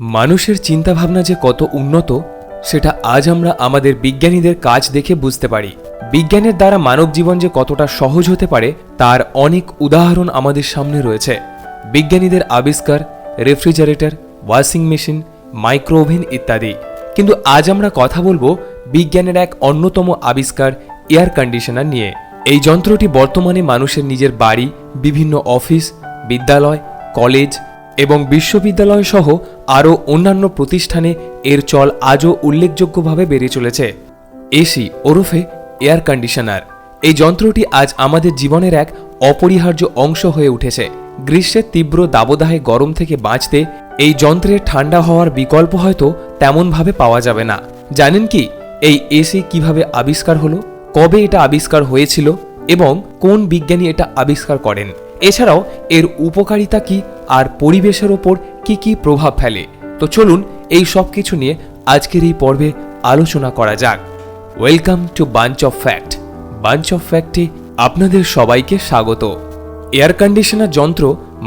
মানুষের চিন্তাভাবনা যে কত উন্নত, সেটা আজ আমরা আমাদের বিজ্ঞানীদের কাজ দেখে বুঝতে পারি। বিজ্ঞানের দ্বারা মানব জীবন যে কতটা সহজ হতে পারে, তার অনেক উদাহরণ আমাদের সামনে রয়েছে। বিজ্ঞানীদের আবিষ্কার, রেফ্রিজারেটর, ওয়াশিং মেশিন, মাইক্রোওভেন ইত্যাদি। কিন্তু আজ আমরা কথা বলব বিজ্ঞানের এক অন্যতম আবিষ্কার, এয়ার কন্ডিশনার নিয়ে। এই যন্ত্রটি বর্তমানে মানুষের নিজের বাড়ি, বিভিন্ন অফিস, বিদ্যালয়, কলেজ এবং বিশ্ববিদ্যালয় সহ আরও অন্যান্য প্রতিষ্ঠানে এর চল আজও উল্লেখযোগ্যভাবে বেড়ে চলেছে। এসি, ওরফে এয়ার কন্ডিশনার। এই যন্ত্রটি আজ আমাদের জীবনের এক অপরিহার্য অংশ হয়ে উঠেছে। গ্রীষ্মের তীব্র দাবদাহে গরম থেকে বাঁচতে এই যন্ত্রের ঠান্ডা হওয়ার বিকল্প হয়তো তেমনভাবে পাওয়া যাবে না। জানেন কি, এই এসি কীভাবে আবিষ্কার হলো, কবে এটা আবিষ্কার হয়েছিল এবং কোন বিজ্ঞানী এটা আবিষ্কার করেন? এছাড়াও, এর উপকারিতা কি আর পরিবেশের ওপর কি কি প্রভাব ফেলে? তো চলুন এই সব কিছু নিয়ে আজকের এই পর্বে আলোচনা করা যাক। Welcome to bunch of fact bunch of ফ্যাক্টে আপনাদের সবাইকে স্বাগত। এয়ার কন্ডিশনার যন্ত্র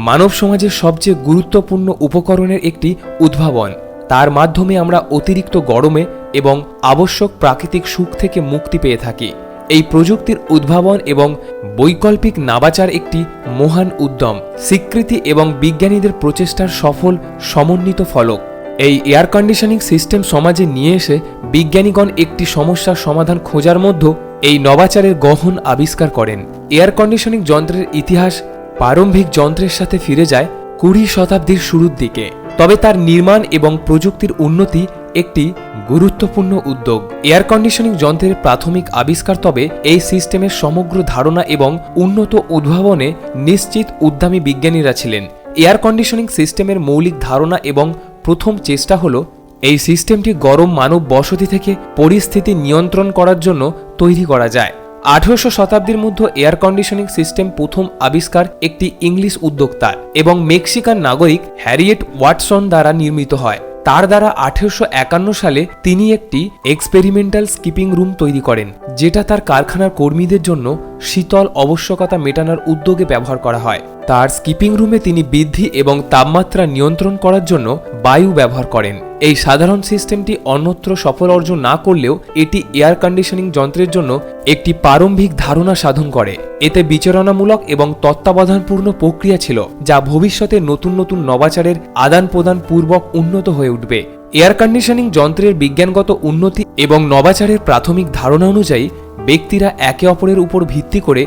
মানব সমাজের সবচেয়ে গুরুত্বপূর্ণ উপকরণের একটি উদ্ভাবন। তার মাধ্যমে আমরা অতিরিক্ত গরমে এবং আবশ্যক প্রাকৃতিক সুখ থেকে মুক্তি পেয়ে থাকি। এই প্রযুক্তির উদ্ভাবন এবং বৈকল্পিক নাবাচার একটি মহান উদ্যম। স্বীকৃতি এবং বিজ্ঞানীদের প্রচেষ্টার সফল, সমন্বিত ফলক। এই এয়ার কন্ডিশনিং সিস্টেম সমাজে নিয়ে এসে বিজ্ঞানীগণ একটি সমস্যার সমাধান খোঁজার মধ্যে এই নবাচারের গহন আবিষ্কার করেন। এয়ার কন্ডিশনিং যন্ত্রের ইতিহাস প্রারম্ভিক যন্ত্রের সাথে ফিরে যায় কুড়ি শতাব্দীর শুরুর দিকে। তবে তার নির্মাণ এবং প্রযুক্তির উন্নতি একটি গুরুত্বপূর্ণ উদ্যোগ। এয়ার কন্ডিশনিং যন্ত্রের প্রাথমিক আবিষ্কার তবে এই সিস্টেমের সমগ্র ধারণা এবং উন্নত উদ্ভাবনে নিশ্চিত উদ্যমী বিজ্ঞানীরা ছিলেন। এয়ার কন্ডিশনিং সিস্টেমের মৌলিক ধারণা এবং প্রথম চেষ্টা হল এই সিস্টেমটি গরম মানব বসতি থেকে পরিস্থিতি নিয়ন্ত্রণ করার জন্য তৈরি করা যায়। আঠারোশো শতাব্দীর মধ্যে এয়ার কন্ডিশনিং সিস্টেম প্রথম আবিষ্কার একটি ইংলিশ উদ্যোক্তার এবং মেক্সিকান নাগরিক হ্যারিয়েট ওয়াটসন দ্বারা নির্মিত হয়। তার দ্বারা আঠেরোশো একান্ন সালে তিনি একটি এক্সপেরিমেন্টাল স্কিপিং রুম তৈরি করেন, যেটা তার কারখানার কর্মীদের জন্য শীতল আবশ্যকতা মেটানোর উদ্যোগে ব্যবহার করা হয়। তার স্কিপিং রুমে তিনি বৃদ্ধি এবং তাপমাত্রা নিয়ন্ত্রণ করার জন্য বায়ু ব্যবহার করেন। এই সাধারণ সিস্টেমটি অন্যত্র সফল অর্জন না করলেও এটি এয়ার কন্ডিশনিং যন্ত্রের জন্য একটি প্রারম্ভিক ধারণা সাধন করে। এতে বিচরণামূলক এবং তত্ত্বাবধানপূর্ণ প্রক্রিয়া ছিল, যা ভবিষ্যতে নতুন নতুন নবাচারের আদান প্রদান পূর্বক উন্নত হয়ে উঠবে। এয়ার কন্ডিশনিং যন্ত্রের বিজ্ঞানগত উন্নতি এবং নবাচারের প্রাথমিক ধারণা অনুযায়ী, ব্যক্তিরা একে অপরের উপর ভিত্তি করে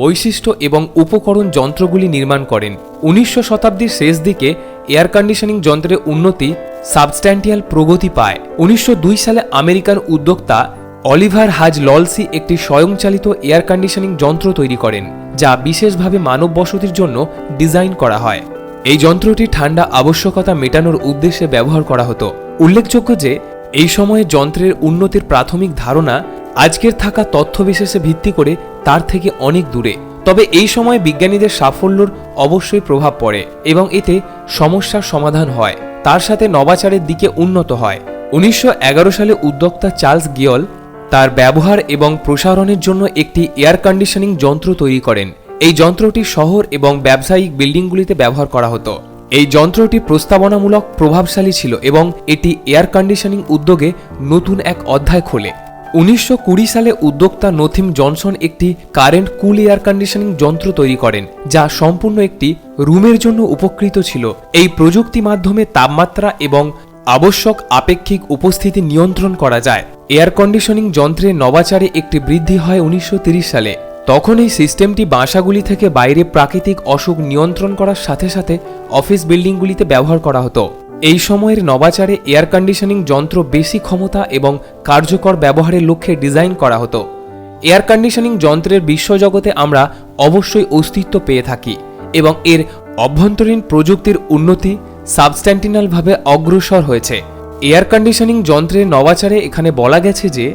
বৈশিষ্ট্য এবং উপকরণ যন্ত্রগুলি নির্মাণ করেন। উনিশশো শতাব্দীর শেষ দিকে এয়ার কন্ডিশনিং যন্ত্রের উন্নতি সাবস্ট্যান্টিয়াল প্রগতি পায়। উনিশশ দুই সালে আমেরিকান উদ্যোক্তা অলিভার হাজ ললসি একটি স্বয়ংচালিত এয়ার কন্ডিশনিং যন্ত্র তৈরি করেন, যা বিশেষভাবে মানব বসতির জন্য ডিজাইন করা হয়। এই যন্ত্রটি ঠান্ডা আবশ্যকতা মেটানোর উদ্দেশ্যে ব্যবহার করা হতো। উল্লেখযোগ্য যে, এই সময়ে যন্ত্রের উন্নতির প্রাথমিক ধারণা আজকের থাকা তথ্য বিশেষে ভিত্তি করে তার থেকে অনেক দূরে। তবে এই সময় বিজ্ঞানীদের সাফল্যর অবশ্যই প্রভাব পড়ে এবং এতে সমস্যার সমাধান হয়। তার সাথে নবাচারের দিকে উন্নত হয়। উনিশশো এগারো সালে উদ্যোক্তা চার্লস গিয়ল তার ব্যবহার এবং প্রসারণের জন্য একটি এয়ার কন্ডিশনিং যন্ত্র তৈরি করেন। এই যন্ত্রটি শহর এবং ব্যবসায়িক বিল্ডিংগুলিতে ব্যবহার করা হতো। এই যন্ত্রটি প্রস্তাবনামূলক প্রভাবশালী ছিল এবং এটি এয়ার কন্ডিশনিং উদ্যোগে নতুন এক অধ্যায় খোলে। উনিশশো কুড়ি সালে উদ্যোক্তা নথিম জনসন একটি কারেন্ট কুল এয়ার কন্ডিশনিং যন্ত্র তৈরি করেন, যা সম্পূর্ণ একটি রুমের জন্য উপকৃত ছিল। এই প্রযুক্তি মাধ্যমে তাপমাত্রা এবং আবশ্যক আপেক্ষিক উপস্থিতি নিয়ন্ত্রণ করা যায়। এয়ার কন্ডিশনিং যন্ত্রের নবাচারে একটি বৃদ্ধি হয় উনিশশো সালে। তখন এই সিস্টেমটি বাসাগুলি থেকে বাইরে প্রাকৃতিক অসুখ নিয়ন্ত্রণ করার সাথে সাথে অফিস বিল্ডিংগুলিতে ব্যবহার করা হতো। এই সময়ের নবাচারে এয়ার কন্ডিশনিং যন্ত্র বেশি ক্ষমতা এবং কার্যকর ব্যবহারের লক্ষ্যে ডিজাইন করা হতো। এয়ার কন্ডিশনিং যন্ত্রের বিশ্বজগতে আমরা অবশ্যই অস্তিত্ব পেয়ে থাকি এবং এর অভ্যন্তরীণ প্রযুক্তির উন্নতি সাবস্ট্যান্টিনালভাবে অগ্রসর হয়েছে। এয়ার কন্ডিশনিং যন্ত্রের নবাচারে এখানে বলা গেছে যে,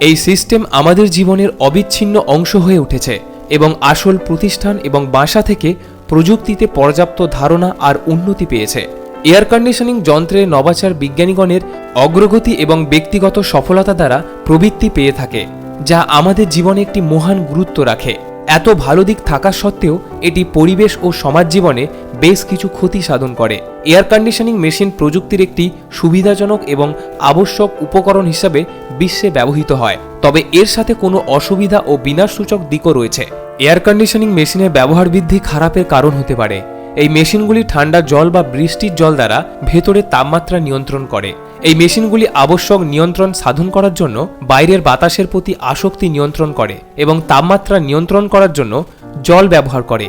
এই সিস্টেম আমাদের জীবনের অবিচ্ছিন্ন অংশ হয়ে উঠেছে এবং আসল প্রতিষ্ঠান এবং বাসা থেকে প্রযুক্তিতে পর্যাপ্ত ধারণা আর উন্নতি পেয়েছে। এয়ার কন্ডিশনিং যন্ত্রের নবাচার বিজ্ঞানীগণের অগ্রগতি এবং ব্যক্তিগত সফলতা দ্বারা প্রবৃত্তি পেয়ে থাকে, যা আমাদের জীবনে একটি মহান গুরুত্ব রাখে। এত ভালো দিক থাকা সত্ত্বেও এটি পরিবেশ ও সমাজ জীবনে বেশ কিছু ক্ষতি সাধন করে। এয়ার কন্ডিশনিং মেশিন প্রযুক্তির একটি সুবিধাজনক এবং আবশ্যক উপকরণ হিসাবে বিশ্বে ব্যবহৃত হয়। তবে এর সাথে কোনো অসুবিধা ও বিনাশসূচক দিকও রয়েছে। এয়ার কন্ডিশনিং মেশিনের ব্যবহার বৃদ্ধি খারাপের কারণ হতে পারে। এই মেশিনগুলি ঠান্ডা জল বা বৃষ্টির জল দ্বারা ভেতরে তাপমাত্রা নিয়ন্ত্রণ করে। এই মেশিনগুলি আবশ্যক নিয়ন্ত্রণ সাধন করার জন্য বাইরের বাতাসের প্রতি আসক্তি নিয়ন্ত্রণ করে এবং তাপমাত্রা নিয়ন্ত্রণ করার জন্য জল ব্যবহার করে।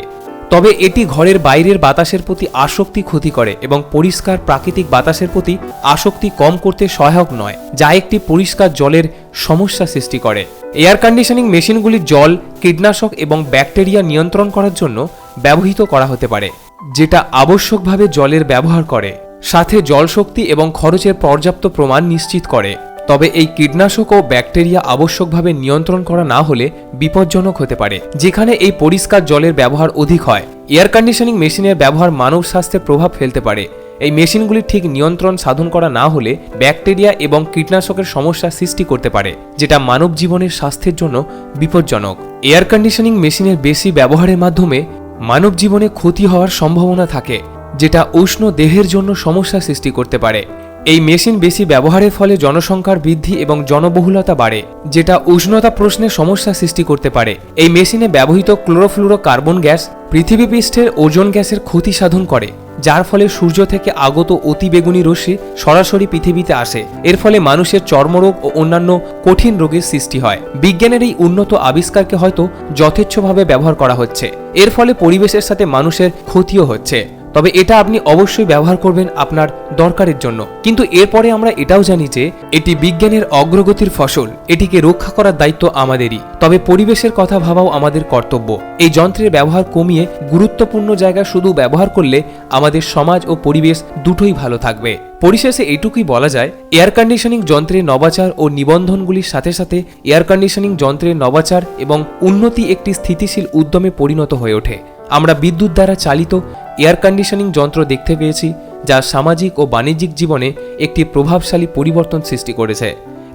তবে এটি ঘরের বাইরের বাতাসের প্রতি আসক্তি ক্ষতি করে এবং পরিষ্কার প্রাকৃতিক বাতাসের প্রতি আসক্তি কম করতে সহায়ক নয়, যা একটি পরিষ্কার জলের সমস্যা সৃষ্টি করে। এয়ার কন্ডিশনিং মেশিনগুলি জল, কীটনাশক এবং ব্যাকটেরিয়া নিয়ন্ত্রণ করার জন্য ব্যবহৃত করা হতে পারে। যেটা আবশ্যকভাবে জলের ব্যবহার করে, সাথে জলশক্তি এবং খরচের পর্যাপ্ত প্রমাণ নিশ্চিত করে। তবে এই কীটনাশক ও ব্যাকটেরিয়া আবশ্যকভাবে নিয়ন্ত্রণ করা না হলে বিপজ্জনক হতে পারে, যেখানে এই পরিষ্কার জলের ব্যবহার অধিক হয়। এয়ার কন্ডিশনিং মেশিনের ব্যবহার মানব স্বাস্থ্যে প্রভাব ফেলতে পারে। এই মেশিনগুলি ঠিক নিয়ন্ত্রণ সাধন করা না হলে ব্যাকটেরিয়া এবং কীটনাশকের সমস্যা সৃষ্টি করতে পারে, যেটা মানব জীবনের স্বাস্থ্যের জন্য বিপজ্জনক। এয়ার কন্ডিশনিং মেশিনের বেশি ব্যবহারের মাধ্যমে মানব জীবনে ক্ষতি হওয়ার সম্ভাবনা থাকে, যেটা উষ্ণ দেহের জন্য সমস্যা সৃষ্টি করতে পারে। এই মেশিন বেশি ব্যবহারের ফলে জনসংখ্যার বৃদ্ধি এবং জনবহুলতা বাড়ে, যেটা উষ্ণতা প্রশ্নে সমস্যা সৃষ্টি করতে পারে। এই মেশিনে ব্যবহৃত ক্লোরোফ্লুরো কার্বন গ্যাস পৃথিবীপৃষ্ঠের ওজন গ্যাসের ক্ষতি সাধন করে। যার ফলে সূর্য থেকে আগত অতিবেগুনি রশ্মি সরাসরি পৃথিবীতে আসে। এর ফলে মানুষের চর্মরোগ ও অন্যান্য কঠিন রোগের সৃষ্টি হয়। বিজ্ঞানের এই উন্নত আবিষ্কারকে হয়তো যথেচ্ছভাবে ব্যবহার করা হচ্ছে। এর ফলে পরিবেশের সাথে মানুষের ক্ষতিও হচ্ছে। তবে এটা আপনি অবশ্যই ব্যবহার করবেন আপনার দরকারের জন্য। কিন্তু এরপরে আমরা এটাও জানি যে, এটি বিজ্ঞানের অগ্রগতির ফসল, এটিকে রক্ষা করার দায়িত্ব আমাদেরই। তবে পরিবেশের কথা ভাবাও আমাদের কর্তব্য। এই যন্ত্রের ব্যবহার কমিয়ে গুরুত্বপূর্ণ জায়গা শুধু ব্যবহার করলে আমাদের সমাজ ও পরিবেশ দুটোই ভালো থাকবে। পরিশেষে এইটুকুই বলা যায়, এয়ার কন্ডিশনিং যন্ত্রের নবাচার ও নিবন্ধনগুলির সাথে সাথে এয়ার কন্ডিশনিং যন্ত্রের নবাচার এবং উন্নতি একটি স্থিতিশীল উদ্যমে পরিণত হয়ে ওঠে। আমরা বিদ্যুৎ দ্বারা চালিত এয়ার কন্ডিশনিং যন্ত্র দেখতে পেয়েছি, যা সামাজিক ও বাণিজ্যিক জীবনে একটি প্রভাবশালী পরিবর্তন সৃষ্টি করেছে।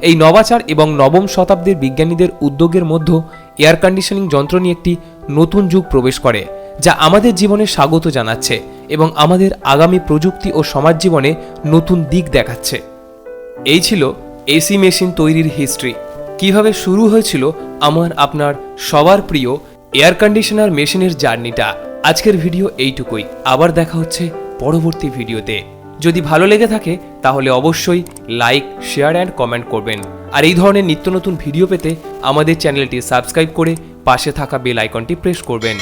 এই নবাচার এবং নবম শতাব্দীর বিজ্ঞানীদের উদ্যোগের মধ্যে এয়ার কন্ডিশনিং যন্ত্র নিয়ে একটি নতুন যুগ প্রবেশ করে, যা আমাদের জীবনে স্বাগত জানাচ্ছে এবং আমাদের আগামী প্রযুক্তি ও সমাজ জীবনে নতুন দিক দেখাচ্ছে। এই ছিল এসি মেশিন তৈরির হিস্ট্রি কীভাবে শুরু হয়েছিল আমার আপনার সবার প্রিয় এয়ার কন্ডিশনার মেশিনের জার্নিটা? আজকের ভিডিও এইটুকুই। আবার দেখা হচ্ছে পরবর্তী ভিডিওতে। যদি ভালো লেগে থাকে, তাহলে অবশ্যই লাইক, শেয়ার অ্যান্ড কমেন্ট করবেন। আর এই ধরনের নিত্য নতুন ভিডিও পেতে আমাদের চ্যানেলটি সাবস্ক্রাইব করে পাশে থাকা বেল আইকনটি প্রেস করবেন।